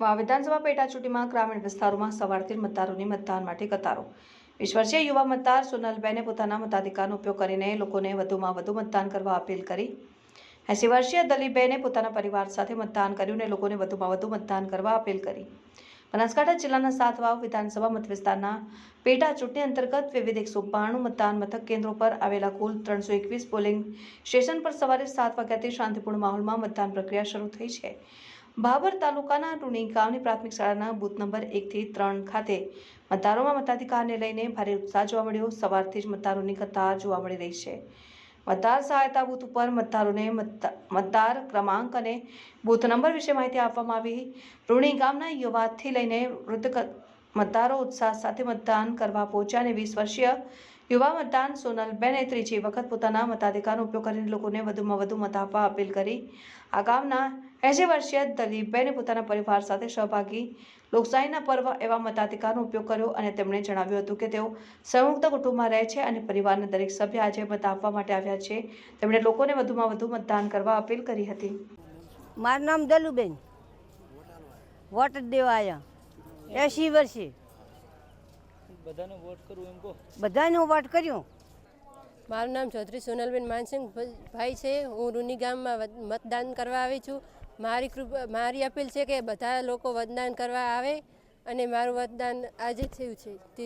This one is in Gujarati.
વિધાનસભા પેટાચૂંટણીમાં ગ્રામીણ વિસ્તારોમાં સવારથી મતદારોની મતદાન માટે કતારો. વીસ યુવા મતદાર સોનલબેને પોતાના મતાધિકારનો ઉપયોગ કરીને લોકોને વધુમાં વધુ મતદાન કરવા અપીલ કરી. એસી વર્ષીય દલીબેને પોતાના પરિવાર સાથે મતદાન કર્યું અને લોકોને વધુમાં વધુ મતદાન કરવા અપીલ કરી. બનાસકાંઠા જિલ્લાના સાત વાવ વિધાનસભા મત વિસ્તારના પેટા ચૂંટણી અંતર્ગત વિવિધ એકસો બાણું મતદાન મથક કેન્દ્રો પર આવેલા કુલ ત્રણસો એકવીસ પોલિંગ સ્ટેશન પર સવારે સાત વાગ્યાથી શાંતિપૂર્ણ માહોલમાં મતદાન પ્રક્રિયા શરૂ થઈ છે. ભાભર તાલુકાના રૂણી ગામની પ્રાથમિક શાળાના બૂથ નંબર એકથી ત્રણ ખાતે મતદારોમાં મતાધિકારને લઈને ભારે ઉત્સાહ જોવા મળ્યો. સવારથી જ મતદારોની કતાર જોવા મળી રહી છે. મતદાર સહાયતા બૂથ ઉપર મતદારોને મતદા- મતદાર ક્રમાંક અને બૂથ નંબર વિશે માહિતી આપવામાં આવી. રૂણી ગામના યુવાથી લઈને વૃદ્ધ મતદારો ઉત્સાહ સાથે મતદાન કરવા પહોંચ્યા અને વીસ વર્ષીય યુવા મતદાન સોનલબેને ત્રીજી વખત પોતાના મતાધિકારનો ઉપયોગ કરીને લોકોને વધુમાં વધુ મત આપવા અપીલ કરી. આ ગામના એસી વર્ષીય દલીપબેને પોતાના પરિવાર સાથે સહભાગી લોકશાહીના પર્વ એવા મતાધિકારનો ઉપયોગ કર્યો અને તેમણે જણાવ્યું હતું કે તેઓ સંયુક્ત કુટુંબમાં રહે છે અને પરિવારના દરેક સભ્ય આજે મત આપવા માટે આવ્યા છે. તેમણે લોકોને વધુમાં વધુ મતદાન કરવા અપીલ કરી હતી. મારું નામ દલુબેન. વોટ દેવાયા દેવા આવ્યા એસી વર્ષે. બધાને વોટ કરું એમ કહો. બધાને વોટ કર્યો? મારું નામ ચૌધરી સોનલબેન માનસિંહ ભાઈ છે. હું રૂની ગામમાં મતદાન કરવા આવી છું. મારી કૃપા મારી અપીલ છે કે બધા લોકો મતદાન કરવા આવે અને મારું મતદાન આજે થયું છે. ત્રીજી